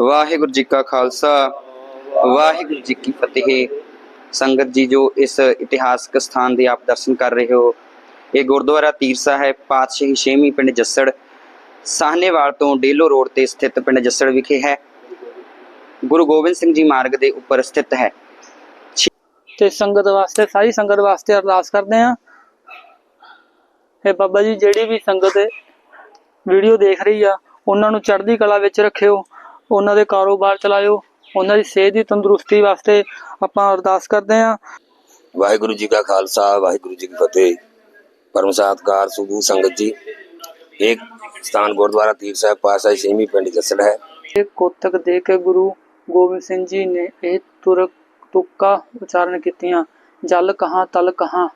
ਵਾਹਿਗੁਰੂ ਜੀ ਕਾ ਖਾਲਸਾ, ਵਾਹਿਗੁਰੂ ਜੀ ਕੀ ਫਤਿਹ। ਸੰਗਤ ਜੀ, ਜੋ ਇਸ ਇਤਿਹਾਸਕ ਸਥਾਨ ਦੇ ਆਪ ਦਰਸ਼ਨ ਕਰ ਰਹੇ ਹੋ, ਇਹ ਗੁਰਦੁਆਰਾ ਤੀਰਸਾ ਹੈ ਪਾਤਸ਼ਾਹੀ ਛੇਵੀਂ ਪਿੰਡ ਜੱਸੜ, ਸਾਹਨੇਵਾਲ ਤੋਂ ਡੇਲੋ ਰੋਡ ਤੇ ਸਥਿਤ ਪਿੰਡ ਜੱਸੜ ਵਿਖੇ ਹੈ। ਗੁਰੂ ਗੋਬਿੰਦ ਸਿੰਘ ਜੀ ਮਾਰਗ ਦੇ ਉੱਪਰ ਸਥਿਤ ਹੈ। ਤੇ ਸੰਗਤ ਵਾਸਤੇ, ਸਾਰੀ ਸੰਗਤ ਵਾਸਤੇ ਅਰਦਾਸ ਕਰਦੇ ਆਂ ਇਹ ਬਾਬਾ ਜੀ, ਜਿਹੜੀ ਵੀ ਸੰਗਤ ਵੀਡੀਓ ਦੇਖ ਰਹੀ ਆ, ਉਹਨਾਂ ਨੂੰ ਚੜ੍ਹਦੀ ਕਲਾ ਵਿੱਚ ਰੱਖਿਓ। ਉਹਨਾਂ ਦੇ ਕਾਰੋਬਾਰ ਚਲਾਇਓ। ਉਹਨਾਂ ਦੀ ਸਿਹਤ ਦੀ ਤੰਦਰੁਸਤੀ ਵਾਸਤੇ ਆਪਾਂ ਅਰਦਾਸ ਕਰਦੇ ਆਂ ਵਾਹਿਗੁਰੂ ਜੀ ਕਾ ਖਾਲਸਾ ਵਾਹਿਗੁਰੂ ਜੀ ਕੀ ਫਤਿਹ। ਪਰਮ ਸਤਿਕਾਰ ਸੁਭੂ ਸੰਗਤ ਜੀ। ਇੱਕ ਸਥਾਨ ਗੁਰਦੁਆਰਾ ਤੀਰ ਸਾਹਿਬ ਪਾਸਾ ਛੇਵੀਂ ਪਿੰਡ ਜਸੜ ਹੈ। ਇਹ ਕੋਤਕ ਦੇ ਕੇ ਗੁਰੂ ਗੋਬਿੰਦ ਸਿੰਘ ਜੀ ਨੇ ਇਹ ਤੁਰ ਤੁੱਕਾ ਉਚਾਰਨ ਕੀਤੀਆਂ। ਜਲ ਕਹਾਂ ਤਲ ਕਹਾਂ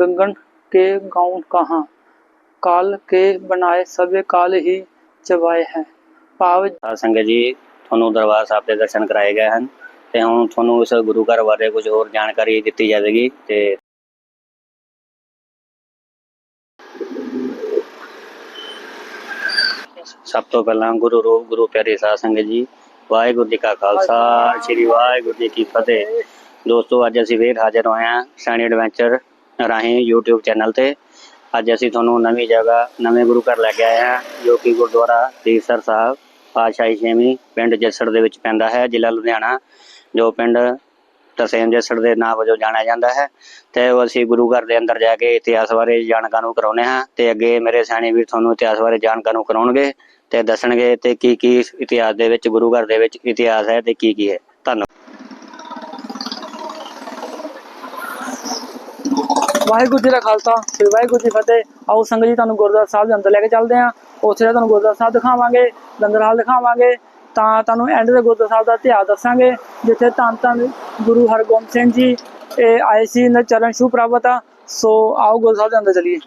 ਗੰਗਨ ਕੇ ਗਾਉਂ ਕਹਾਂ। ਕਾਲ ਕੇ ਬਣਾਏ ਸਭੇ ਕਾਲ ਹੀ ਚਵਾਏ ਹੈ। ਭਾਵ ਸਾਧ ਸੰਗਤ ਜੀ ਤੁਹਾਨੂੰ ਦਰਬਾਰ ਸਾਹਿਬ ਦੇ ਦਰਸ਼ਨ ਕਰਾਏ ਗਏ ਹਨ ਤੇ ਹੁਣ ਤੁਹਾਨੂੰ ਇਸ ਗੁਰੂ ਘਰ ਬਾਰੇ ਕੁਝ ਹੋਰ ਜਾਣਕਾਰੀ ਦਿੱਤੀ ਜਾਵੇਗੀ ਤੇ ਸਭ ਤੋਂ ਪਹਿਲਾਂ ਗੁਰੂ ਰੂਪ ਗੁਰੂ ਪਿਆਰੇ ਸਾਧ ਸੰਗਤ ਜੀ ਵਾਹਿਗੁਰੂ ਜੀ ਕਾ ਖਾਲਸਾ ਸ੍ਰੀ ਵਾਹਿਗੁਰੂ ਜੀ ਕੀ ਫਤਿਹ ਦੋਸਤੋ ਅੱਜ ਅਸੀਂ ਫੇਰ ਹਾਜ਼ਰ ਹੋਏ ਹਾਂ ਸੈਣੀ ਐਡਵੈਂਚਰ ਰਾਹੀਂ YouTube ਚੈਨਲ ਤੇ ਅੱਜ ਅਸੀਂ ਤੁਹਾਨੂੰ ਨਵੀਂ ਜਗ੍ਹਾ ਨਵੇਂ ਗੁਰੂ ਘਰ ਲੈ ਕੇ ਆਏ ਹਾਂ ਜੋ ਕਿ ਗੁਰਦੁਆਰਾ ਤੀਸਰ ਸਾਹਿਬ ਪਾਤਸ਼ਾਹੀ ਛੇਵੀਂ ਪਿੰਡ ਜੱਸੜ ਦੇ ਵਿੱਚ ਪੈਂਦਾ ਹੈ, ਜ਼ਿਲ੍ਹਾ ਲੁਧਿਆਣਾ, ਜੋ ਪਿੰਡ ਤਸੇਮ ਜੱਸੜ ਦੇ ਨਾਂ ਵਜੋਂ ਜਾਣਿਆ ਜਾਂਦਾ ਹੈ। ਤੇ ਉਹ ਅਸੀਂ ਗੁਰੂ ਘਰ ਦੇ ਅੰਦਰ ਜਾ ਕੇ ਇਤਿਹਾਸ ਬਾਰੇ ਜਾਣਕਾਰੀ ਨੂੰ ਕਰਾਉਨੇ ਹਾਂ ਤੇ ਅੱਗੇ ਮੇਰੇ ਸਿਆਣੇ ਵੀਰ ਤੁਹਾਨੂੰ ਇਤਿਹਾਸ ਬਾਰੇ ਜਾਣਕਾਰੀ ਨੂੰ ਕਰਾਉਣਗੇ ਤੇ ਦੱਸਣਗੇ ਤੇ ਕੀ ਕੀ ਇਤਿਹਾਸ ਦੇ ਵਿੱਚ, ਗੁਰੂ ਘਰ ਦੇ ਵਿੱਚ ਇਤਿਹਾਸ ਹੈ ਤੇ ਕੀ ਕੀ ਹੈ। ਧੰਨਵਾਦ। ਵਾਹਿਗੁਰੂ ਜੀ ਦਾ ਖਾਲਸਾ, ਸ੍ਰੀ ਵਾਹਿਗੁਰੂ ਜੀ ਫਤਿਹ। ਆਓ ਸੰਗਤ ਜੀ, ਤੁਹਾਨੂੰ ਗੁਰਦੁਆਰਾ ਸਾਹਿਬ ਦੇ ਅੰਦਰ ਲੈ ਕੇ ਚੱਲਦੇ ਆਂ ਉੱਥੇ ਤੁਹਾਨੂੰ ਗੁਰਦੁਆਰਾ ਸਾਹਿਬ ਦਿਖਾਵਾਂਗੇ, ਲੰਗਰ ਹਾਲ ਦਿਖਾਵਾਂਗੇ। ਤਾਂ ਤੁਹਾਨੂੰ ਐਂਡ ਦੇ ਗੁਰਦੁਆਰਾ ਸਾਹਿਬ ਦਾ ਇਤਿਹਾਸ ਦੱਸਾਂਗੇ, ਜਿੱਥੇ ਧੰਨ ਧੰਨ ਗੁਰੂ ਹਰਗੋਬਿੰਦ ਸਿੰਘ ਜੀ, ਇਹ ਆਏ ਸੀ, ਇਹਨਾਂ ਚਰਨ ਛੂ ਪ੍ਰਾਪਤ ਆ। ਸੋ ਆਓ ਗੁਰਦੁਆਰਾ ਸਾਹਿਬ ਦੇ ਅੰਦਰ ਚਲੀਏ।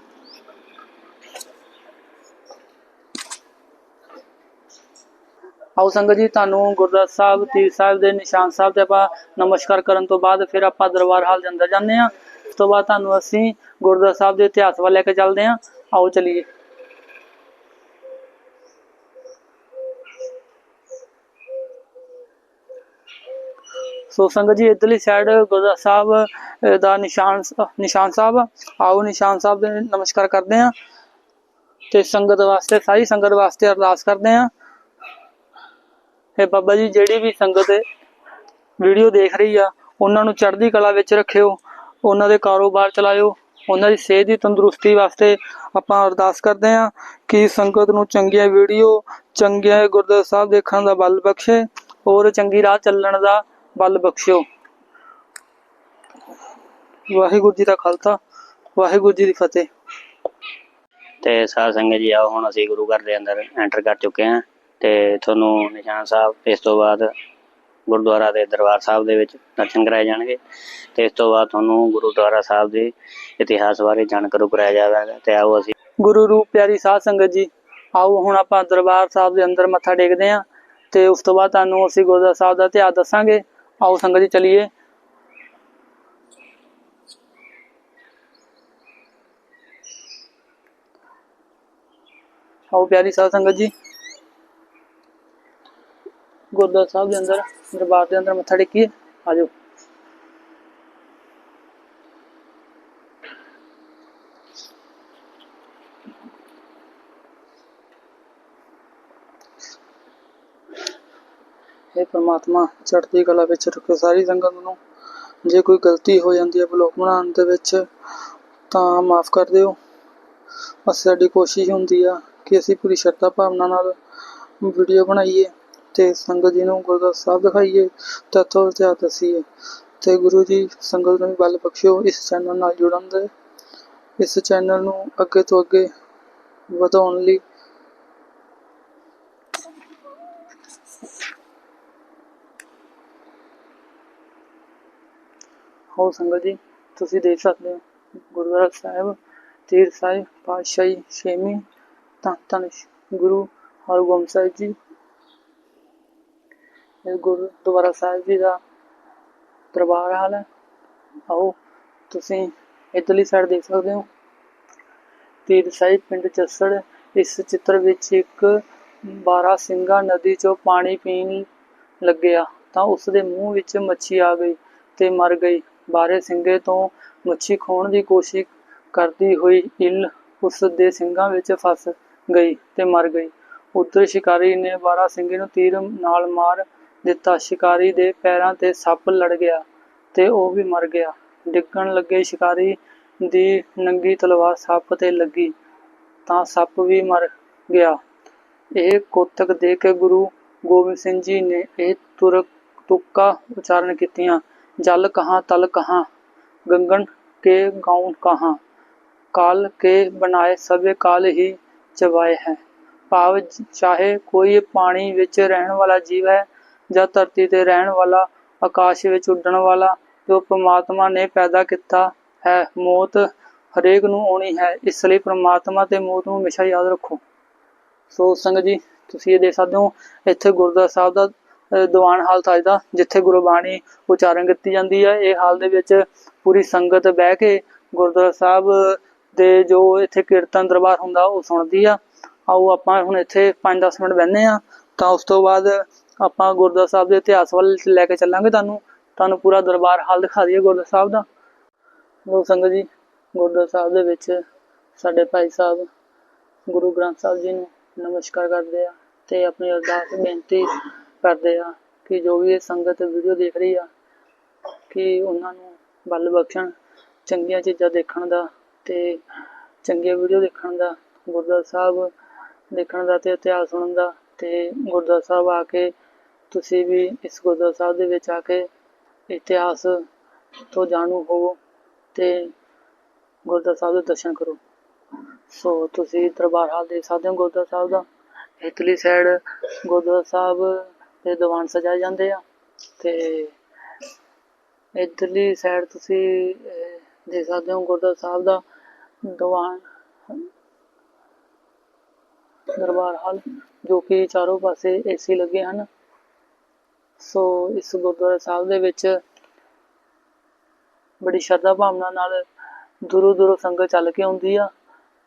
ਆਓ ਸੰਗਤ ਜੀ, ਤੁਹਾਨੂੰ ਗੁਰਦੁਆਰਾ ਸਾਹਿਬ ਤੀਰ ਸਾਹਿਬ ਦੇ ਨਿਸ਼ਾਨ ਸਾਹਿਬ ਤੇ ਆਪਾਂ ਨਮਸਕਾਰ ਕਰਨ ਤੋਂ ਬਾਅਦ ਫਿਰ ਆਪਾਂ ਦਰਬਾਰ ਹਾਲ ਦੇ ਅੰਦਰ ਜਾਂਦੇ ਹਾਂ। ਉਸ ਤੋਂ ਬਾਅਦ ਤੁਹਾਨੂੰ ਅਸੀਂ ਗੁਰਦੁਆਰਾ ਸਾਹਿਬ ਦੇ ਇਤਿਹਾਸ ਵੱਲ ਲੈ ਕੇ ਚੱਲਦੇ ਹਾਂ। ਆਓ ਚਲੀਏ। ਸੋ ਸੰਗਤ ਜੀ, ਇਧਰਲੀ ਸਾਈਡ ਗੁਰਦੁਆਰਾ ਸਾਹਿਬ ਦਾ ਨਿਸ਼ਾਨ ਨਿਸ਼ਾਨ ਸਾਹਿਬ ਆਓ ਨਿਸ਼ਾਨ ਸਾਹਿਬ ਦੇ ਨਮਸਕਾਰ ਕਰਦੇ ਹਾਂ ਤੇ ਸੰਗਤ ਵਾਸਤੇ, ਸਾਰੀ ਸੰਗਤ ਵਾਸਤੇ ਅਰਦਾਸ ਕਰਦੇ ਹਾਂ। ਇਹ ਬਾਬਾ ਜੀ, ਜਿਹੜੀ ਵੀ ਸੰਗਤ ਵੀਡੀਓ ਦੇਖ ਰਹੀ ਆ, ਉਹਨਾਂ ਨੂੰ ਚੜ੍ਹਦੀ ਕਲਾ ਵਿੱਚ ਰੱਖਿਓ। ਉਹਨਾਂ ਦੇ ਕਾਰੋਬਾਰ ਚਲਾਇਓ। ਉਹਨਾਂ ਦੀ ਸਿਹਤ ਦੀ ਤੰਦਰੁਸਤੀ ਵਾਸਤੇ ਆਪਾਂ ਅਰਦਾਸ ਕਰਦੇ ਹਾਂ ਕਿ ਸੰਗਤ ਨੂੰ ਚੰਗੀਆਂ ਵੀਡੀਓ, ਚੰਗੀਆਂ ਗੁਰਦੁਆਰਾ ਸਾਹਿਬ ਦੇਖਣ ਦਾ ਬਲ ਬਖਸ਼ੇ ਔਰ ਚੰਗੀ ਰਾਹ ਚੱਲਣ ਦਾ ਬਲ ਬਖਸ਼ਿਓ। ਵਾਹਿਗੁਰੂ ਜੀ ਦਾ ਖਾਲਸਾ, ਵਾਹਿਗੁਰੂ ਜੀ ਦੀ ਫਤਿਹ। ਤੇ ਸਾਧ ਸੰਗਤ ਜੀ, ਆਓ ਹੁਣ ਅਸੀਂ ਗੁਰੂ ਘਰ ਦੇ ਅੰਦਰ ਐਂਟਰ ਕਰ ਚੁੱਕੇ ਹਾਂ ਤੇ ਤੁਹਾਨੂੰ ਨਿਸ਼ਾਨ ਸਾਹਿਬ, ਇਸ ਤੋਂ ਬਾਅਦ ਗੁਰਦੁਆਰਾ ਦੇ ਦਰਬਾਰ ਸਾਹਿਬ ਦੇ ਵਿੱਚ ਦਰਸ਼ਨ ਕਰਾਏ ਜਾਣਗੇ ਤੇ ਇਸ ਤੋਂ ਬਾਅਦ ਤੁਹਾਨੂੰ ਗੁਰਦੁਆਰਾ ਸਾਹਿਬ ਦੇ ਇਤਿਹਾਸ ਬਾਰੇ ਜਾਣਕਾਰੀ ਕਰਾਇਆ ਜਾਵੇਗਾ ਤੇ ਆਓ ਅਸੀਂ ਗੁਰੂ ਰੂਪ ਪਿਆਰੀ ਸਾਧ ਸੰਗਤ ਜੀ, ਆਓ ਹੁਣ ਆਪਾਂ ਦਰਬਾਰ ਸਾਹਿਬ ਦੇ ਅੰਦਰ ਮੱਥਾ ਟੇਕਦੇ ਆਂ ਤੇ ਉਸ ਤੋਂ ਬਾਅਦ ਤੁਹਾਨੂੰ ਅਸੀਂ ਗੁਰਦੁਆਰਾ ਸਾਹਿਬ ਦਾ ਇਤਿਹਾਸ ਦੱਸਾਂਗੇ। ਆਓ ਸੰਗਤ ਜੀ ਚਲੀਏ। ਆਓ ਪਿਆਰੀ ਸਾਧ ਸੰਗਤ ਜੀ। ਗੁਰਦੁਆਰਾ ਸਾਹਿਬ ਦੇ ਅੰਦਰ, ਦਰਬਾਰ ਦੇ ਅੰਦਰ ਮੱਥਾ ਟੇਕੀਏ ਆਜੋ हे ਪ੍ਰਮਾਤਮਾ, ਚੜ੍ਹਦੀ ਕਲਾ ਵਿੱਚ ਰੱਖੋ ਸਾਰੀ ਸੰਗਤ ਨੂੰ। ਜੇ ਕੋਈ ਗਲਤੀ ਹੋ ਜਾਂਦੀ ਹੈ ਬਲੌਗ ਬਣਾਉਣ ਦੇ ਵਿੱਚ, ਤਾਂ ਮਾਫ ਕਰ ਦਿਓ। ਬਸ ਸਾਡੀ ਕੋਸ਼ਿਸ਼ ਹੁੰਦੀ ਆ ਕਿ ਅਸੀਂ ਪੂਰੀ ਸ਼ਰਧਾ ਭਾਵਨਾ ਨਾਲ ਵੀਡੀਓ ਬਣਾਈਏ। ਤੇ ਸੰਗਤ ਜੀ ਨੂੰ ਗੁਰਦੁਆਰਾ ਸਾਹਿਬ ਦਿਖਾਈਏ, ਤੇ ਇਤਿਹਾਸ ਦੱਸੀਏ। ਤੇ ਗੁਰੂ ਜੀ ਸੰਗਤ ਨੂੰ ਬਲ ਬਖਸ਼ਿਓ, ਇਸ ਚੈਨਲ ਨਾਲ ਜੁੜਨ ਦੇ। ਇਸ ਚੈਨਲ ਨੂੰ ਅੱਗੇ ਤੋਂ ਅੱਗੇ ਵਧਾਉਣ ਲਈ ਹੋ ਸੰਗਤ ਜੀ, ਤੁਸੀਂ ਦੇਖ ਸਕਦੇ ਹੋ, ਗੁਰਦੁਆਰਾ ਸਾਹਿਬ ਤੀਰ ਸਾਹਿਬ, ਪਾਤਸ਼ਾਹੀ, ਛੇਵੀਂ ਧੰਨ ਧੰਨ ਗੁਰੂ ਹਰਗੋਬਿੰਦ ਸਾਹਿਬ ਜੀ। ਗੁਰਦੁਆਰਾ ਸਾਹਿਬ ਜੀ ਦਾ ਦਰਬਾਰ ਹਾਲ ਹੈ। ਆਓ ਤੁਸੀਂ ਇਧਰਲੀ ਸਾਈਡ ਦੇਖ ਸਕਦੇ ਹੋ। ਤੀਰ ਸਾਹਿਬ ਪਿੰਡ ਜੱਸੜ, ਇਸ ਚਿੱਤਰ ਵਿੱਚ ਇੱਕ ਬਾਰਾ ਸਿੰਘਾ ਨਦੀ ਚੋਂ ਪਾਣੀ ਪੀਣ ਲੱਗਿਆ, ਤਾਂ ਉਸ ਦੇ ਮੂੰਹ ਵਿੱਚ ਮੱਛੀ ਆ ਗਈ ਤੇ ਮਰ ਗਈ। ਬਾਰੇ ਸਿੰਘੇ ਤੋਂ ਮੱਛੀ ਖੋਣ ਦੀ ਕੋਸ਼ਿਸ਼ ਕਰਦੀ ਹੋਈ ਇੱਲ ਉਸ ਦੇ ਸਿੰਘਾਂ ਵਿੱਚ ਫਸ ਗਈ ਤੇ ਮਰ ਗਈ। ਉੱਧਰ ਸ਼ਿਕਾਰੀ ਨੇ ਬਾਰਾ ਸਿੰਘੇ ਨੂੰ ਤੀਰ ਨਾਲ ਮਾਰ ਦਿੱਤਾ। ਸ਼ਿਕਾਰੀ ਦੇ ਪੈਰਾਂ ਤੇ ਸੱਪ ਲੜ ਗਿਆ ਤੇ ਉਹ ਵੀ ਮਰ ਗਿਆ। ਡਿੱਗਣ ਲੱਗੇ ਸ਼ਿਕਾਰੀ ਦੀ ਨੰਗੀ ਤਲਵਾਰ ਸੱਪ ਤੇ ਲੱਗੀ ਤਾਂ ਸੱਪ ਵੀ ਮਰ ਗਿਆ। ਇਹ ਕੋਤਕ ਦੇ ਕੇ ਗੁਰੂ ਗੋਬਿੰਦ ਸਿੰਘ ਜੀ ਨੇ ਇਹ ਤੁਰ ਤੁੱਕਾ ਉਚਾਰਨ ਕੀਤੀਆਂ। ਜਲ ਕਹਾਂ, ਤਲ ਕਹਾਂ, ਗੰਗਣ ਕੇ ਗਾਉਂ ਕਹਾਂ, ਕਾਲ ਕੇ ਬਣਾਏ ਸਭੇ ਕਾਲ ਹੀ ਚਵਾਏ ਹੈ। ਭਾਵ ਚਾਹੇ ਕੋਈ ਪਾਣੀ ਵਿੱਚ ਰਹਿਣ ਵਾਲਾ ਜੀਵ ਹੈ ਜਾਂ ਧਰਤੀ ਤੇ ਰਹਿਣ ਵਾਲਾ, ਆਕਾਸ਼ ਵਿੱਚ ਉੱਡਣ ਵਾਲਾ, ਜੋ ਪ੍ਰਮਾਤਮਾ ਨੇ ਪੈਦਾ ਕੀਤਾ ਹੈ, ਮੌਤ ਹਰੇਕ ਨੂੰ ਆਉਣੀ ਹੈ। ਇਸ ਲਈ ਪ੍ਰਮਾਤਮਾ ਤੇ ਮੌਤ ਨੂੰ ਹਮੇਸ਼ਾ ਯਾਦ ਰੱਖੋ। ਸੋ ਸੰਗਤ ਜੀ, ਤੁਸੀਂ ਇਹ ਦੇਖ ਸਕਦੇ ਹੋ, ਇੱਥੇ ਗੁਰਦੁਆਰਾ ਸਾਹਿਬ ਦਾ ਦੀਵਾਨ ਹਾਲ ਅੱਜ ਦਾ, ਜਿੱਥੇ ਗੁਰਬਾਣੀ ਉਚਾਰਨ ਕੀਤੀ ਜਾਂਦੀ ਹੈ। ਇਹ ਹਾਲ ਦੇ ਵਿੱਚ ਪੂਰੀ ਸੰਗਤ ਬਹਿ ਕੇ ਗੁਰਦੁਆਰਾ ਸਾਹਿਬ ਦੇ ਜੋ ਇੱਥੇ ਕੀਰਤਨ ਦਰਬਾਰ ਹੁੰਦਾ, ਉਹ ਸੁਣਦੀ ਆ। ਆਓ ਆਪਾਂ ਹੁਣ ਇੱਥੇ 5-10 ਮਿੰਟ ਬਹਿੰਦੇ ਆ ਤਾਂ ਉਸ ਤੋਂ ਬਾਅਦ ਆਪਾਂ ਗੁਰਦੁਆਰਾ ਸਾਹਿਬ ਦੇ ਇਤਿਹਾਸ ਵੱਲ ਲੈ ਕੇ ਚੱਲਾਂਗੇ ਤੁਹਾਨੂੰ। ਤੁਹਾਨੂੰ ਪੂਰਾ ਦਰਬਾਰ ਹਾਲ ਦਿਖਾ ਦਈਏ ਗੁਰਦੁਆਰਾ ਸਾਹਿਬ ਦਾ। ਲੋ ਸੰਗਤ ਜੀ, ਗੁਰਦੁਆਰਾ ਸਾਹਿਬ ਦੇ ਵਿੱਚ ਸਾਡੇ ਭਾਈ ਸਾਹਿਬ, ਗੁਰੂ ਗ੍ਰੰਥ ਸਾਹਿਬ ਜੀ ਨੂੰ ਨਮਸਕਾਰ ਕਰਦੇ ਆ ਤੇ ਆਪਣੀ ਅਰਦਾਸ ਬੇਨਤੀ ਕਰਦੇ ਆ ਕਿ ਜੋ ਵੀ ਇਹ ਸੰਗਤ ਵੀਡੀਓ ਦੇਖ ਰਹੀ ਆ, ਕਿ ਉਹਨਾਂ ਨੂੰ ਬਲ ਬਖਸ਼ਣ, ਚੰਗੀਆਂ ਚੀਜ਼ਾਂ ਦੇਖਣ ਦਾ ਤੇ ਚੰਗੇ ਵੀਡੀਓ ਦੇਖਣ ਦਾ, ਗੁਰਦੁਆਰਾ ਸਾਹਿਬ ਦੇਖਣ ਦਾ ਤੇ ਇਤਿਹਾਸ ਸੁਣਨ ਦਾ ਤੇ ਗੁਰਦੁਆਰਾ ਸਾਹਿਬ ਆ ਕੇ ਤੁਸੀਂ ਵੀ ਇਸ ਗੁਰਦੁਆਰਾ ਸਾਹਿਬ ਦੇ ਵਿੱਚ ਆ ਕੇ ਇਤਿਹਾਸ ਤੋਂ ਜਾਣੂ ਹੋਵੋ ਤੇ ਗੁਰਦੁਆਰਾ ਸਾਹਿਬ ਦੇ ਦਰਸ਼ਨ ਕਰੋ। ਸੋ ਤੁਸੀਂ ਦਰਬਾਰ ਹਾਲ ਦੇਖ ਸਕਦੇ ਹੋ, ਗੁਰਦੁਆਰਾ ਸਾਹਿਬ ਦਾ ਇਤਲੀ ਸਾਈਡ ਗੁਰਦੁਆਰਾ ਸਾਹਿਬ ਦੇ ਦੀਵਾਨ ਸਜਾਏ ਜਾਂਦੇ ਆ ਤੇ ਇਧਰਲੀ ਸਾਈਡ ਤੁਸੀਂ ਦੇਖ ਸਕਦੇ ਹੋ ਗੁਰਦੁਆਰਾ ਸਾਹਿਬ ਦਾ ਦੀਵਾਨ ਦਰਬਾਰ ਹਾਲ ਜੋ ਕਿ ਚਾਰੋਂ ਪਾਸੇ ਏਸੀ ਲੱਗੇ ਹਨ। ਸੋ ਇਸ ਗੁਰਦੁਆਰਾ ਸਾਹਿਬ ਦੇ ਵਿੱਚ ਬੜੀ ਸ਼ਰਧਾ ਭਾਵਨਾ ਨਾਲ ਦੂਰੋਂ ਦੂਰੋਂ ਸੰਗਤ ਚੱਲ ਕੇ ਆਉਂਦੀ ਆ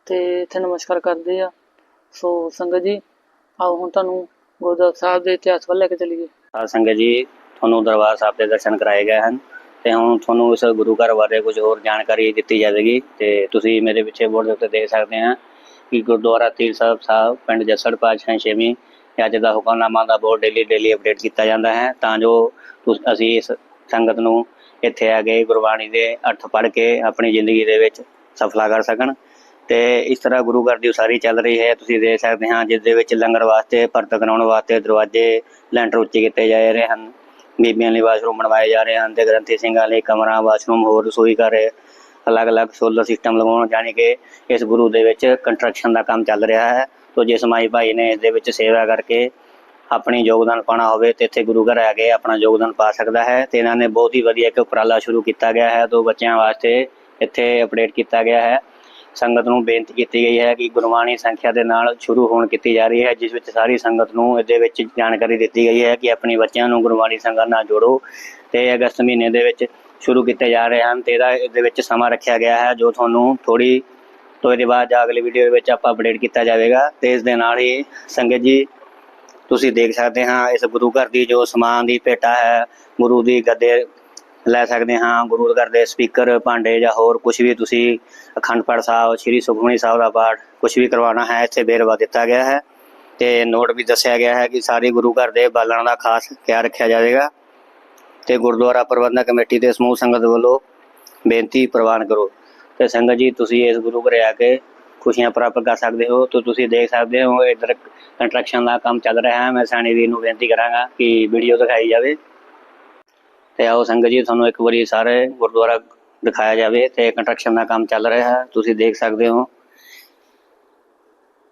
ਤੇ ਇੱਥੇ ਨਮਸਕਾਰ ਕਰਦੇ ਆ। ਸੋ ਸੰਗਤ ਜੀ, ਆਓ ਹੁਣ ਤੁਹਾਨੂੰ ਗੁਰਦੁਆਰਾ ਸਾਹਿਬ ਦੇ ਇਤਿਹਾਸ ਵੱਲ ਲੈ ਕੇ ਚੱਲੀਏ। ਸਾਧ ਸੰਗਤ ਜੀ, ਤੁਹਾਨੂੰ ਦਰਬਾਰ ਸਾਹਿਬ ਦੇ ਦਰਸ਼ਨ ਕਰਾਏ ਗਏ ਹਨ ਤੇ ਹੁਣ ਤੁਹਾਨੂੰ ਇਸ ਗੁਰੂ ਘਰ ਬਾਰੇ ਕੁਝ ਹੋਰ ਜਾਣਕਾਰੀ ਦਿੱਤੀ ਜਾਵੇਗੀ ਤੇ ਤੁਸੀਂ ਮੇਰੇ ਪਿੱਛੇ ਬੋਰਡ ਦੇ ਉੱਤੇ ਦੇਖ ਸਕਦੇ ਆ ਕਿ ਗੁਰਦੁਆਰਾ ਤੀਰ ਸਾਹਿਬ ਸਾਹਿਬ, ਪਿੰਡ ਜੱਸੜ ਪਾਤਸ਼ਾਹ ਛੇਵੀਂ ਅੱਜ ਦਾ ਹੁਕਮਨਾਮਾ ਦਾ ਬੋਰਡ ਡੇਲੀ ਡੇਲੀ ਅਪਡੇਟ ਕੀਤਾ ਜਾਂਦਾ ਹੈ। ਤਾਂ ਜੋ ਤੁਸ- ਅਸੀਂ ਇਸ ਸੰਗਤ ਨੂੰ ਇੱਥੇ ਆ ਕੇ ਗੁਰਬਾਣੀ ਦੇ ਅਰਥ ਪੜ੍ਹ ਕੇ ਆਪਣੀ ਜ਼ਿੰਦਗੀ ਦੇ ਵਿੱਚ ਸਫਲਾ ਕਰ ਸਕਣ। ਤੇ ਇਸ ਤਰ੍ਹਾਂ ਗੁਰੂ ਘਰ ਦੀ ਉਸਾਰੀ ਚੱਲ ਰਹੀ ਹੈ। ਤੁਸੀਂ ਦੇਖ ਸਕਦੇ ਹਾਂ, ਜਿਸ ਦੇ ਵਿੱਚ ਲੰਗਰ ਵਾਸਤੇ ਪਰਤ ਕਰਾਉਣ ਵਾਸਤੇ ਦਰਵਾਜ਼ੇ, ਲੈਂਟਰ ਉੱਚੇ ਕੀਤੇ ਜਾ ਰਹੇ ਹਨ। ਬੀਬੀਆਂ ਲਈ ਵਾਸ਼ਰੂਮ ਬਣਵਾਏ ਜਾ ਰਹੇ ਹਨ ਤੇ ਗ੍ਰੰਥੀ ਸਿੰਘਾਂ ਲਈ ਕਮਰਾ, ਵਾਸ਼ਰੂਮ ਹੋਰ ਰਸੋਈ ਘਰ, ਅਲੱਗ-ਅਲੱਗ ਸੋਲਰ ਸਿਸਟਮ ਲਗਾਉਣ। ਜਾਣੀ ਕਿ ਇਸ ਗੁਰੂ ਦੇ ਵਿੱਚ ਕੰਸਟਰਕਸ਼ਨ ਦਾ ਕੰਮ ਚੱਲ ਰਿਹਾ ਹੈ। ਤੋ ਜਿਸ ਮਾਈ ਭਾਈ ਨੇ ਇਸ ਦੇ ਵਿੱਚ ਸੇਵਾ ਕਰਕੇ ਆਪਣੀ ਯੋਗਦਾਨ ਪਾਣਾ ਹੋਵੇ ਤੇ ਇੱਥੇ ਗੁਰੂ ਘਰ ਆ ਕੇ ਆਪਣਾ ਯੋਗਦਾਨ ਪਾ ਸਕਦਾ ਹੈ ਤੇ ਇਹਨਾਂ ਨੇ ਬਹੁਤ ਹੀ ਵਧੀਆ ਇੱਕ ਉਪਰਾਲਾ ਸ਼ੁਰੂ ਕੀਤਾ ਗਿਆ ਹੈ ਤੋਂ ਬੱਚਿਆਂ ਵਾਸਤੇ ਇੱਥੇ ਅਪਡੇਟ ਕੀਤਾ ਗਿਆ ਹੈ। ਸੰਗਤ ਨੂੰ ਬੇਨਤੀ ਕੀਤੀ ਗਈ ਹੈ ਕਿ ਗੁਰਬਾਣੀ ਸੰਖਿਆ ਦੇ ਨਾਲ ਸ਼ੁਰੂ ਹੋਣ ਕੀਤੀ ਜਾ ਰਹੀ ਹੈ, ਜਿਸ ਵਿੱਚ ਸਾਰੀ ਸੰਗਤ ਨੂੰ ਇਹਦੇ ਵਿੱਚ ਜਾਣਕਾਰੀ ਦਿੱਤੀ ਗਈ ਹੈ ਕਿ ਆਪਣੇ ਬੱਚਿਆਂ ਨੂੰ ਗੁਰਬਾਣੀ ਸੰਗਤ ਨਾਲ ਜੋੜੋ ਤੇ ਅਗਸਤ ਮਹੀਨੇ ਦੇ ਵਿੱਚ ਸ਼ੁਰੂ ਕੀਤੇ ਜਾ ਰਹੇ ਹਨ ਤੇ ਇਹਦਾ ਇਹਦੇ ਵਿੱਚ ਸਮਾਂ ਰੱਖਿਆ ਗਿਆ ਹੈ, ਜੋ ਤੁਹਾਨੂੰ ਥੋੜੀ ਤੋਂ ਇਹਦੇ ਬਾਅਦ ਜਾਂ ਅਗਲੀ ਵੀਡੀਓ ਵਿੱਚ ਆਪਾਂ ਅਪਡੇਟ ਕੀਤਾ ਜਾਵੇਗਾ ਤੇ ਇਸ ਦੇ ਨਾਲ ਹੀ ਸੰਗਤ ਜੀ, ਤੁਸੀਂ ਦੇਖ ਸਕਦੇ ਹਾਂ ਇਸ ਗੁਰੂ ਘਰ ਦੀ ਜੋ ਸਮਾਨ ਦੀ ਭੇਟਾ ਹੈ, ਗੁਰੂ ਦੀ ਗੱਦੇ ਲੈ ਸਕਦੇ ਹਾਂ, ਗੁਰੂ ਘਰ ਦੇ ਸਪੀਕਰ ਭਾਂਡੇ ਜਾਂ ਹੋਰ ਕੁਝ ਵੀ ਤੁਸੀਂ ਅਖੰਡ ਪਾਠ ਸਾਹਿਬ, ਸ੍ਰੀ ਸੁਖਮਨੀ ਸਾਹਿਬ ਦਾ ਪਾਠ ਕੁਝ ਵੀ ਕਰਵਾਉਣਾ ਹੈ, ਇੱਥੇ ਬੇਰਵਾ ਦਿੱਤਾ ਗਿਆ ਹੈ ਤੇ ਨੋਟ ਵੀ ਦੱਸਿਆ ਗਿਆ ਹੈ ਕਿ ਸਾਰੇ ਗੁਰੂ ਘਰ ਦੇ ਬਾਲਣ ਦਾ ਖਾਸ ਖਿਆਲ ਰੱਖਿਆ ਜਾਵੇਗਾ ਤੇ ਗੁਰਦੁਆਰਾ ਪ੍ਰਬੰਧਕ ਕਮੇਟੀ ਦੇ ਸਮੂਹ ਸੰਗਤ ਵੱਲੋਂ ਬੇਨਤੀ ਪ੍ਰਵਾਨ ਕਰੋ। ਤੇ ਸੰਗਤ ਜੀ, ਤੁਸੀਂ ਇਸ ਗੁਰੂ ਘਰੇ ਆ ਕੇ ਖੁਸ਼ੀਆਂ ਪ੍ਰਾਪਤ ਕਰ ਸਕਦੇ ਹੋ ਤੇ ਤੁਸੀਂ ਦੇਖ ਸਕਦੇ ਹੋ ਇਧਰ ਕੰਸਟਰਕਸ਼ਨ ਦਾ ਕੰਮ ਚੱਲ ਰਿਹਾ ਹੈ। ਮੈਂ ਸਾਣੀ ਵੀਰ ਨੂੰ ਬੇਨਤੀ ਕਰਾਂਗਾ ਕਿ ਵੀਡੀਓ ਦਿਖਾਈ ਜਾਵੇ। ਤੇ ਆਓ ਸੰਗਤ ਜੀ, ਤੁਹਾਨੂੰ ਇੱਕ ਵਾਰੀ ਸਾਰੇ ਗੁਰਦੁਆਰਾ ਦਿਖਾਇਆ ਜਾਵੇ ਤੇ ਕੰਸਟਰਕਸ਼ਨ ਦਾ ਕੰਮ ਚੱਲ ਰਿਹਾ ਹੈ। ਤੁਸੀਂ ਦੇਖ ਸਕਦੇ ਹੋ।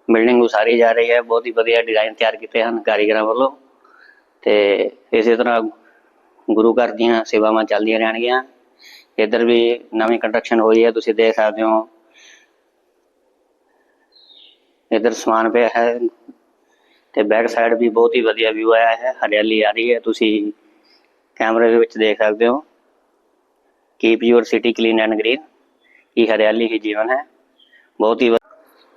ਬਿਲਡਿੰਗ ਉਸਾਰੀ ਜਾ ਰਹੀ ਹੈ। ਬਹੁਤ ਹੀ ਵਧੀਆ ਡਿਜ਼ਾਈਨ ਤਿਆਰ ਕੀਤੇ ਹਨ ਕਾਰੀਗਰਾਂ ਵੱਲੋਂ। ਤੇ ਇਸੇ ਤਰ੍ਹਾਂ ਗੁਰੂ ਘਰ ਦੀਆਂ ਸੇਵਾਵਾਂ ਚੱਲਦੀਆਂ ਰਹਿਣਗੀਆਂ। ਇੱਧਰ ਵੀ ਨਵੀਂ ਕੰਸਟਰਕਸ਼ਨ ਹੋਈ ਹੈ, ਤੁਸੀਂ ਦੇਖ ਸਕਦੇ ਹੋ। ਇੱਧਰ ਸਮਾਨ ਪਿਆ ਹੈ ਤੇ ਬੈਕ ਸਾਈਡ ਵੀ ਬਹੁਤ ਹੀ ਵਧੀਆ ਵਿਊ ਆਇਆ ਹੈ, ਹਰਿਆਲੀ ਆ ਰਹੀ ਹੈ, ਤੁਸੀਂ ਕੈਮਰੇ ਦੇ ਵਿੱਚ ਦੇਖ ਸਕਦੇ ਹੋ। Keep your city clean and green ਇਹ ਹਰਿਆਲੀ ਹੀ ਜੀਵਨ ਹੈ। ਬਹੁਤ ਹੀ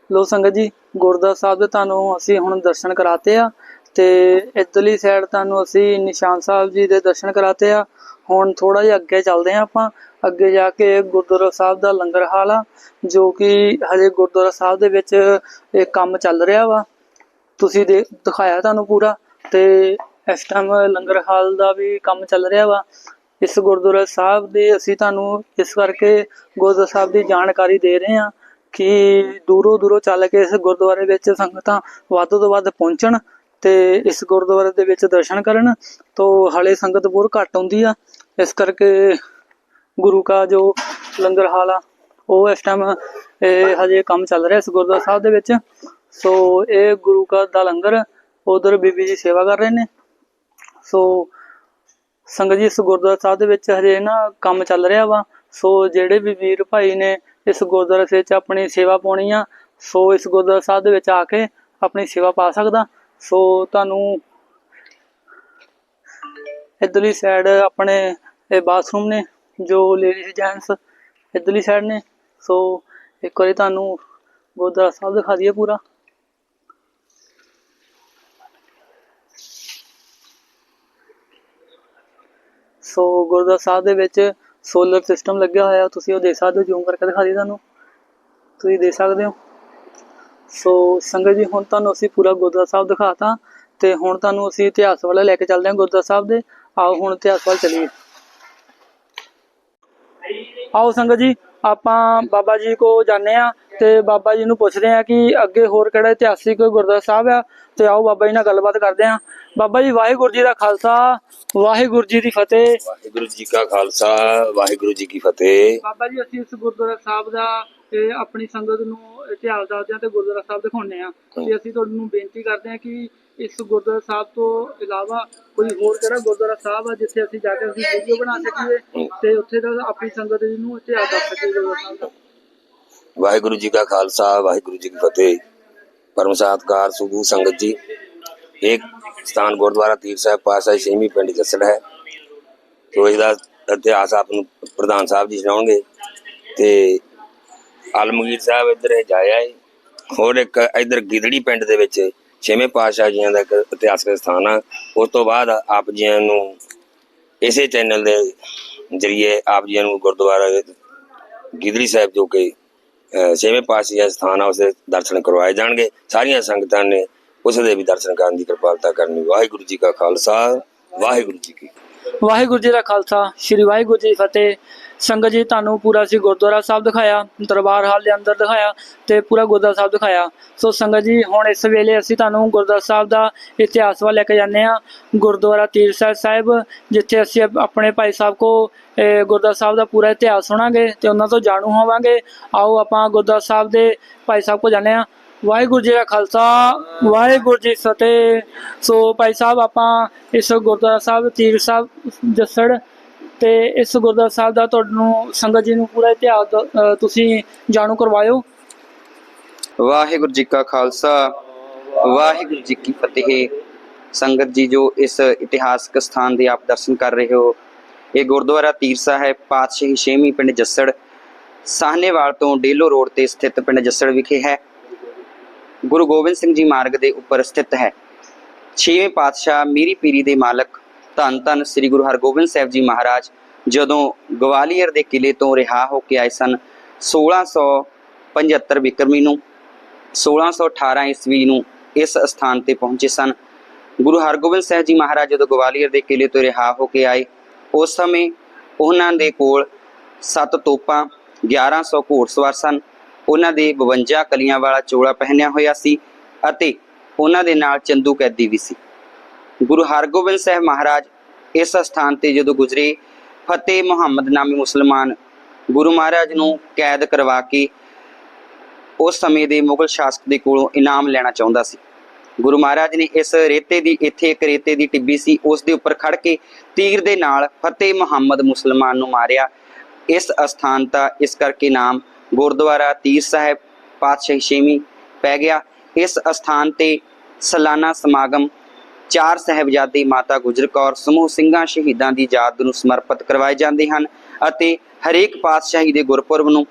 ਲੋ ਸੰਗਤ ਜੀ, ਗੁਰਦੁਆਰਾ ਸਾਹਿਬ ਦੇ ਤੁਹਾਨੂੰ ਅਸੀਂ ਹੁਣ ਦਰਸ਼ਨ ਕਰਾਤੇ ਆ ਤੇ ਇੱਧਰਲੀ ਸਾਈਡ ਤੁਹਾਨੂੰ ਅਸੀਂ ਨਿਸ਼ਾਨ ਸਾਹਿਬ ਜੀ ਦੇ ਦਰਸ਼ਨ ਕਰਾਤੇ ਆ। ਹੁਣ ਥੋੜਾ ਜਿਹਾ ਅੱਗੇ ਚੱਲਦੇ ਆ ਆਪਾਂ। ਅੱਗੇ ਜਾ ਕੇ ਗੁਰਦੁਆਰਾ ਸਾਹਿਬ ਦਾ ਲੰਗਰ ਹਾਲ ਆ, ਜੋ ਕਿ ਹਜੇ ਗੁਰਦੁਆਰਾ ਸਾਹਿਬ ਦੇ ਵਿੱਚ ਇਹ ਕੰਮ ਚੱਲ ਰਿਹਾ ਵਾ। ਤੁਸੀਂ ਦੇ, ਦਿਖਾਇਆ ਤੁਹਾਨੂੰ ਪੂਰਾ ਤੇ ਇਸ ਟਾਈਮ ਲੰਗਰ ਹਾਲ ਦਾ ਵੀ ਕੰਮ ਚੱਲ ਰਿਹਾ ਵਾ। ਇਸ ਗੁਰਦੁਆਰਾ ਸਾਹਿਬ ਦੇ ਅਸੀਂ ਤੁਹਾਨੂੰ ਇਸ ਕਰਕੇ ਗੁਰਦੁਆਰਾ ਸਾਹਿਬ ਦੀ ਜਾਣਕਾਰੀ ਦੇ ਰਹੇ ਹਾਂ ਕਿ ਦੂਰੋਂ ਦੂਰੋਂ ਚੱਲ ਕੇ ਇਸ ਗੁਰਦੁਆਰੇ ਵਿੱਚ ਸੰਗਤਾਂ ਵੱਧ ਤੋਂ ਵੱਧ ਪਹੁੰਚਣ ਤੇ ਇਸ ਗੁਰਦੁਆਰੇ ਦੇ ਵਿੱਚ ਦਰਸ਼ਨ ਕਰਨ। ਤੋਂ ਹਲੇ ਸੰਗਤ ਬਹੁਤ ਘੱਟ ਆਉਂਦੀ ਆ। ਇਸ ਕਰਕੇ ਗੁਰੂ ਕਾ ਜੋ ਲੰਗਰ ਹਾਲ ਆ, ਉਹ ਇਸ ਟਾਈਮ ਇਹ ਹਜੇ ਕੰਮ ਚੱਲ ਰਿਹਾ ਇਸ ਗੁਰਦੁਆਰਾ ਸਾਹਿਬ ਦੇ ਵਿੱਚ। ਸੋ ਇਹ ਗੁਰੂ ਕਾ ਦਾ ਲੰਗਰ, ਉਧਰ ਬੀਬੀ ਜੀ ਸੇਵਾ ਕਰ ਰਹੇ ਨੇ। ਸੋ ਸੰਗਤ ਜੀ ਇਸ ਗੁਰਦੁਆਰਾ ਸਾਹਿਬ ਦੇ ਵਿੱਚ ਹਜੇ ਨਾ ਕੰਮ ਚੱਲ ਰਿਹਾ ਵਾ। ਸੋ ਜਿਹੜੇ ਵੀ ਵੀਰ ਭਾਈ ਨੇ ਇਸ ਗੁਰਦੁਆਰਾ ਦੇ ਵਿੱਚ ਆਪਣੀ ਸੇਵਾ ਪਾਉਣੀ ਆ ਸੋ ਇਸ ਗੁਰਦੁਆਰਾ ਸਾਹਿਬ ਦੇ ਵਿੱਚ ਆ ਕੇ ਆਪਣੀ ਸੇਵਾ ਪਾ ਸਕਦਾ। ਸੋ ਤੁਹਾਨੂੰ ਇਧਰਲੀ ਸਾਈਡ ਆਪਣੇ ਇਹ ਬਾਥਰੂਮ ਨੇ, ਜੋ ਲੇਡੀਜ਼ ਜੈਂਟਸ ਇਧਰਲੀ ਸਾਈਡ ਨੇ। ਸੋ ਇੱਕ ਵਾਰੀ ਤੁਹਾਨੂੰ ਗੁਰਦੁਆਰਾ ਸਾਹਿਬ ਦਿਖਾ ਦਈਏ ਪੂਰਾ। ਸੋ ਗੁਰਦੁਆਰਾ ਸਾਹਿਬ ਦੇ ਵਿੱਚ ਸੋਲਰ ਸਿਸਟਮ ਲੱਗਿਆ ਹੋਇਆ, ਤੁਸੀਂ ਉਹ ਦੇਖ ਸਕਦੇ ਹੋ ਜ਼ੂਮ ਕਰਕੇ ਦਿਖਾ ਦਈਏ ਤੁਹਾਨੂੰ। ਤੁਸੀਂ ਦੇਖ ਸਕਦੇ ਹੋ। ਸੋ ਸੰਗਤ ਜੀ, ਹੁਣ ਤੁਹਾਨੂੰ ਅਸੀਂ ਪੂਰਾ ਗੁਰਦੁਆਰਾ ਸਾਹਿਬ ਦਿਖਾਤਾ ਤੇ ਹੁਣ ਤੁਹਾਨੂੰ ਅਸੀਂ ਇਤਿਹਾਸ ਵਾਲੇ ਲੈ ਕੇ ਚੱਲਦੇ ਹਾਂ ਗੁਰਦੁਆਰਾ ਸਾਹਿਬ ਦੇ। ਆਓ ਹੁਣ ਇਤਿਹਾਸ ਵੱਲ ਚੱਲੀਏ। ਆਓ ਸੰਗਤ ਜੀ ਆਪਾਂ ਬਾਬਾ ਜੀ ਕੋ ਜਾਂਦੇ ਆ ਤੇ ਬਾਬਾ ਜੀ ਨੂੰ ਪੁੱਛਦੇ ਆ ਕਿ ਅੱਗੇ ਹੋਰ ਕਿਹੜਾ ਇਤਿਹਾਸਿਕ ਗੁਰਦੁਆਰਾ ਸਾਹਿਬ ਆ? ਤੇ ਆਓ ਬਾਬਾ ਜੀ ਨਾਲ ਗੱਲਬਾਤ ਕਰਦੇ ਆ ਬਾਬਾ ਜੀ ਵਾਹਿਗੁਰੂ ਜੀ ਦਾ ਖਾਲਸਾ ਵਾਹਿਗੁਰੂ ਜੀ ਦੀ ਫਤਿਹ। ਵਾਹਿਗੁਰੂ ਜੀ ਕਾ ਖਾਲਸਾ ਵਾਹਿਗੁਰੂ ਜੀ ਕੀ ਫਤਿਹ। ਬਾਬਾ ਜੀ ਅਸੀਂ ਇਸ ਗੁਰਦੁਆਰਾ ਸਾਹਿਬ ਦਾ ਤੇ ਆਪਣੀ ਸੰਗਤ ਨੂੰ ਇਤਿਹਾਸ ਦੱਸਦੇ ਹਾਂ ਤੇ ਗੁਰਦੁਆਰਾ ਸਾਹਿਬ ਦਿਖਾਉਂਦੇ ਆ ਤੇ ਅਸੀਂ ਤੁਹਾਨੂੰ ਬੇਨਤੀ ਕਰਦੇ ਹਾਂ ਕਿ ਇਸ ਗੁਰਦੁਆਰਾ ਸਾਹਿਬ ਤੋਂ ਇਲਾਵਾ ਕੋਈ ਹੋਰ ਕਿਹੜਾ ਗੁਰਦੁਆਰਾ ਸਾਹਿਬ ਆ ਜਿੱਥੇ ਅਸੀਂ ਜਾ ਕੇ ਅਸੀਂ ਵੀਡੀਓ ਬਣਾ ਸਕੀਏ ਤੇ ਉੱਥੇ ਦਾ ਆਪਣੀ ਸੰਗਤ ਨੂੰ ਇਤਿਹਾਸ ਦੱਸ ਸਕੀਏ ਗੁਰਦੁਆਰਾ ਸਾਹਿਬ ਦਾ। ਵਾਹਿਗੁਰੂ ਜੀ ਕਾ ਖਾਲਸਾ ਵਾਹਿਗੁਰੂ ਜੀ ਕੀ ਫਤਿਹ। ਪਰਮ ਸਤਿਕਾਰ ਸੁਧੂ ਸੰਗਤ ਜੀ ਇੱਕ ਸਥਾਨ ਗੁਰਦੁਆਰਾ ਤੀਰ ਸਾਹਿਬ ਪਾਸਾ ਛੇਵੀਂ ਪਿੰਡ ਜੱਸੜ ਹੈ। ਤੋ ਇਹਦਾ ਇਤਿਹਾਸ ਆਪ ਨੂੰ ਪ੍ਰਧਾਨ ਸਾਹਿਬ ਜੀ ਸੁਣਾਉਣਗੇ। ਤੇ ਆਲਮਗੀਰ ਸਾਹਿਬ ਇੱਧਰ ਹੈ ਹੈ ਹੋਰ ਇੱਕ ਇੱਧਰ ਗਿੱਦੜੀ ਪਿੰਡ ਦੇ ਵਿੱਚ ਛੇਵੇਂ ਪਾਤਸ਼ਾਹ ਜੀਆਂ ਦਾ ਇੱਕ ਇਤਿਹਾਸਕ ਸਥਾਨ ਆ। ਉਸ ਤੋਂ ਬਾਅਦ ਆਪ ਜੀਆਂ ਨੂੰ ਇਸੇ ਚੈਨਲ ਦੇ ਜਰੀਏ ਆਪ ਜੀਆਂ ਨੂੰ ਗੁਰਦੁਆਰਾ ਗਿੱਦੜੀ ਸਾਹਿਬ ਜੋ ਕਿ ਛੇਵੇਂ ਪਾਤਸ਼ਾਹ ਦਾ ਸਥਾਨ ਆ, ਉਸੇ ਦਰਸ਼ਨ ਕਰਵਾਏ ਜਾਣਗੇ। ਸਾਰੀਆਂ ਸੰਗਤਾਂ ਨੇ ਉਸ ਦੇ ਵੀ ਦਰਸ਼ਨ ਕਰਨ ਦੀ ਕਿਰਪਾਲਤਾ ਕਰਨੀ। ਵਾਹਿਗੁਰੂ ਜੀ ਕਾ ਖਾਲਸਾ, ਵਾਹਿਗੁਰੂ ਜੀ ਕੀ ਵਾਹਿਗੁਰੂ ਜੀ ਦਾ ਖਾਲਸਾ, ਸ੍ਰੀ ਵਾਹਿਗੁਰੂ ਜੀ ਫਤਿਹ। ਸੰਗਤ ਜੀ, ਤੁਹਾਨੂੰ ਪੂਰਾ ਸੀ ਗੁਰਦੁਆਰਾ ਸਾਹਿਬ ਦਿਖਾਇਆ, ਦਰਬਾਰ ਹਾਲ ਦੇ ਅੰਦਰ ਦਿਖਾਇਆ ਤੇ ਪੂਰਾ ਗੁਰਦੁਆਰਾ ਸਾਹਿਬ ਦਿਖਾਇਆ। ਸੋ ਸੰਗਤ ਜੀ, ਹੁਣ ਇਸ ਵੇਲੇ ਅਸੀਂ ਤੁਹਾਨੂੰ ਗੁਰਦੁਆਰਾ ਸਾਹਿਬ ਦਾ ਇਤਿਹਾਸ ਵੱਲ ਲੈ ਕੇ ਜਾਂਦੇ ਹਾਂ। ਗੁਰਦੁਆਰਾ ਤੀਰ ਸਾਹਿਬ ਸਾਹਿਬ, ਜਿੱਥੇ ਅਸੀਂ ਆਪਣੇ ਭਾਈ ਸਾਹਿਬ ਕੋ ਗੁਰਦੁਆਰਾ ਸਾਹਿਬ ਦਾ ਪੂਰਾ ਇਤਿਹਾਸ ਸੁਣਾਂਗੇ ਤੇ ਉਹਨਾਂ ਤੋਂ ਜਾਣੂ ਹੋਵਾਂਗੇ। ਆਓ ਆਪਾਂ ਗੁਰਦੁਆਰਾ ਸਾਹਿਬ ਦੇ ਭਾਈ ਸਾਹਿਬ ਕੋ ਜਾਂਦੇ ਹਾਂ। ਵਾਹਿਗੁਰੂ ਜੀ ਦਾ ਖਾਲਸਾ, ਵਾਹਿਗੁਰੂ ਜੀ ਫਤਿਹ। ਸੋ ਭਾਈ ਸਾਹਿਬ, ਆਪਾਂ ਇਸ ਗੁਰਦੁਆਰਾ ਸਾਹਿਬ ਤੀਰ ਸਾਹਿਬ, ਜੱਸੜ ਤੇ ਇਸ ਗੁਰਦੁਆਰਾ ਸਾਹਿਬ ਦਾ ਤੁਹਾਨੂੰ ਸੰਗਤ ਜੀ ਨੂੰ ਪੂਰਾ ਇਤਿਹਾਸ ਤੁਸੀਂ ਜਾਣੂ ਕਰਵਾਇਓ। ਵਾਹਿਗੁਰੂ ਜੀ ਕਾ ਖਾਲਸਾ, ਵਾਹਿਗੁਰੂ ਜੀ ਕੀ ਫਤਿਹ। ਸੰਗਤ ਜੀ ਜੋ ਇਸ ਇਤਿਹਾਸਕ ਸਥਾਨ ਦੇ ਆਪ ਦਰਸ਼ਨ ਕਰ ਰਹੇ ਹੋ, ਇਹ ਗੁਰਦੁਆਰਾ ਤੀਰ ਸਾਹਿਬ ਪਾਤਸ਼ਾਹੀ ਛੇਵੀਂ ਪਿੰਡ ਜੱਸੜ, ਸਾਹਨੇਵਾਲ ਤੋਂ ਡੇਲੋ ਰੋਡ ਤੇ ਸਥਿਤ ਪਿੰਡ ਜੱਸੜ ਵਿਖੇ ਹੈ। ਗੁਰੂ ਗੋਬਿੰਦ ਸਿੰਘ ਜੀ ਮਾਰਗ ਦੇ ਉੱਪਰ ਸਥਿਤ ਹੈ। ਛੇਵੇਂ ਪਾਤਸ਼ਾਹ ਮੀਰੀ ਪੀਰੀ ਦੇ ਮਾਲਕ ਧੰਨ ਧੰਨ ਸ੍ਰੀ ਗੁਰੂ ਹਰਗੋਬਿੰਦ ਸਾਹਿਬ ਜੀ ਮਹਾਰਾਜ, ਜਦੋਂ ਗਵਾਲੀਅਰ ਦੇ ਕਿਲੇ ਤੋਂ ਰਿਹਾ ਹੋ ਕੇ ਆਏ ਸਨ 1675 ਵਿਕਰਮੀ ਨੂੰ 1618 ਈਸਵੀ ਨੂੰ ਇਸ ਸਥਾਨ ਤੇ ਪਹੁੰਚੇ ਸਨ। ਗੁਰੂ ਹਰਗੋਬਿੰਦ ਸਾਹਿਬ ਜੀ ਮਹਾਰਾਜ ਜਦੋਂ ਗਵਾਲੀਅਰ ਦੇ ਕਿਲੇ ਤੋਂ ਰਿਹਾ ਹੋ ਕੇ ਆਏ, ਉਸ ਸਮੇਂ ਉਹਨਾਂ ਦੇ ਕੋਲ ਸੱਤ ਤੋਪਾਂ 1100 ਘੋੜਸਵਾਰ ਸਨ। ਉਹਨਾਂ ਦੇ 52 ਕਲੀਆਂ ਵਾਲਾ ਚੋਲਾ ਪਹਿਨਿਆ ਹੋਇਆ ਸੀ ਅਤੇ ਉਹਨਾਂ ਦੇ ਨਾਲ ਚੰਦੂ ਕੈਦੀ ਵੀ ਸੀ। ਗੁਰੂ ਹਰਗੋਬਿੰਦ ਸਾਹਿਬ ਮਹਾਰਾਜ ਇਸ ਸਥਾਨ ਤੇ ਜਦੋਂ ਗੁਜ਼ਰੇ, ਫਤਿਹ ਮੁਹੰਮਦ ਨਾਮੀ ਮੁਸਲਮਾਨ ਗੁਰੂ ਮਹਾਰਾਜ ਨੂੰ ਕੈਦ ਕਰਵਾ ਕੇ ਉਸ ਸਮੇਂ ਦੇ ਮੁਗਲ ਸ਼ਾਸਕ ਦੇ ਕੋਲੋਂ ਇਨਾਮ ਲੈਣਾ ਚਾਹੁੰਦਾ ਸੀ। ਗੁਰੂ ਮਹਾਰਾਜ ਨੇ ਇਸ ਰੇਤੇ ਦੀ, ਇੱਥੇ ਇੱਕ ਰੇਤੇ ਦੀ ਟਿੱਬੀ ਸੀ, ਉਸ ਦੇ ਉੱਪਰ ਖੜ ਕੇ ਤੀਰ ਦੇ ਨਾਲ ਫਤਿਹ ਮੁਹੰਮਦ ਮੁਸਲਮਾਨ ਨੂੰ ਮਾਰਿਆ। ਇਸ ਅਸਥਾਨ ਦਾ, ਇਸ ਕਰਕੇ ਨਾਮ ਗੁਰਦੁਆਰਾ ਤੀਰ ਸਾਹਿਬ ਪਾਤਸ਼ਾਹੀ ਛੇਵੀਂ ਪੈ ਗਿਆ। ਇਸ ਅਸਥਾਨ ਤੇ ਸਾਲਾਨਾ ਸਮਾਗਮ ਚਾਰ ਸਹਿਬਜ਼ਾਦੇ ਮਾਤਾ ਗੁਜਰ ਕੌਰ, ਸਮੂਹ ਸਿੰਘਾਂ ਸ਼ਹੀਦਾਂ ਦੀ ਯਾਦ ਨੂੰ ਸਮਰਪਿਤ ਕਰਵਾਏ ਜਾਂਦੇ ਹਨ ਅਤੇ ਹਰੇਕ ਪਾਤਸ਼ਾਹੀ ਦੇ ਗੁਰਪੁਰਬ ਨੂੰ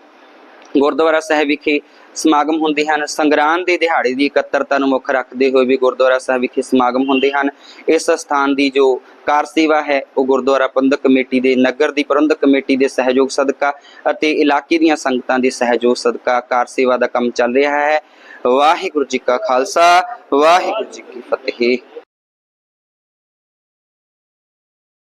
ਗੁਰਦੁਆਰਾ ਸਾਹਿਬ ਵਿਖੇ ਸਮਾਗਮ ਹੁੰਦੇ ਹਨ। ਸੰਗਰਾਂਦ ਦੇ ਦਿਹਾੜੇ ਦੀ ਇਕੱਤਰਤਾ ਨੂੰ ਮੁੱਖ ਰੱਖਦੇ ਹੋਏ ਵੀ ਗੁਰਦੁਆਰਾ ਸਾਹਿਬ ਵਿਖੇ ਸਮਾਗਮ ਹੁੰਦੇ ਹਨ। ਇਸ ਸਥਾਨ ਦੀ ਜੋ ਕਾਰ ਸੇਵਾ ਹੈ, ਉਹ ਗੁਰਦੁਆਰਾ ਪ੍ਰਬੰਧਕ ਕਮੇਟੀ ਦੇ, ਨਗਰ ਦੀ ਪ੍ਰਬੰਧਕ ਕਮੇਟੀ ਦੇ ਸਹਿਯੋਗ ਸਦਕਾ ਅਤੇ ਇਲਾਕੇ ਦੀਆਂ ਸੰਗਤਾਂ ਦੇ ਸਹਿਯੋਗ ਸਦਕਾ ਕਾਰ ਸੇਵਾ ਦਾ ਕੰਮ ਚੱਲ ਰਿਹਾ ਹੈ। ਵਾਹਿਗੁਰੂ ਜੀ ਕਾ ਖਾਲਸਾ, ਵਾਹਿਗੁਰੂ ਜੀ ਕੀ ਫਤਿਹ।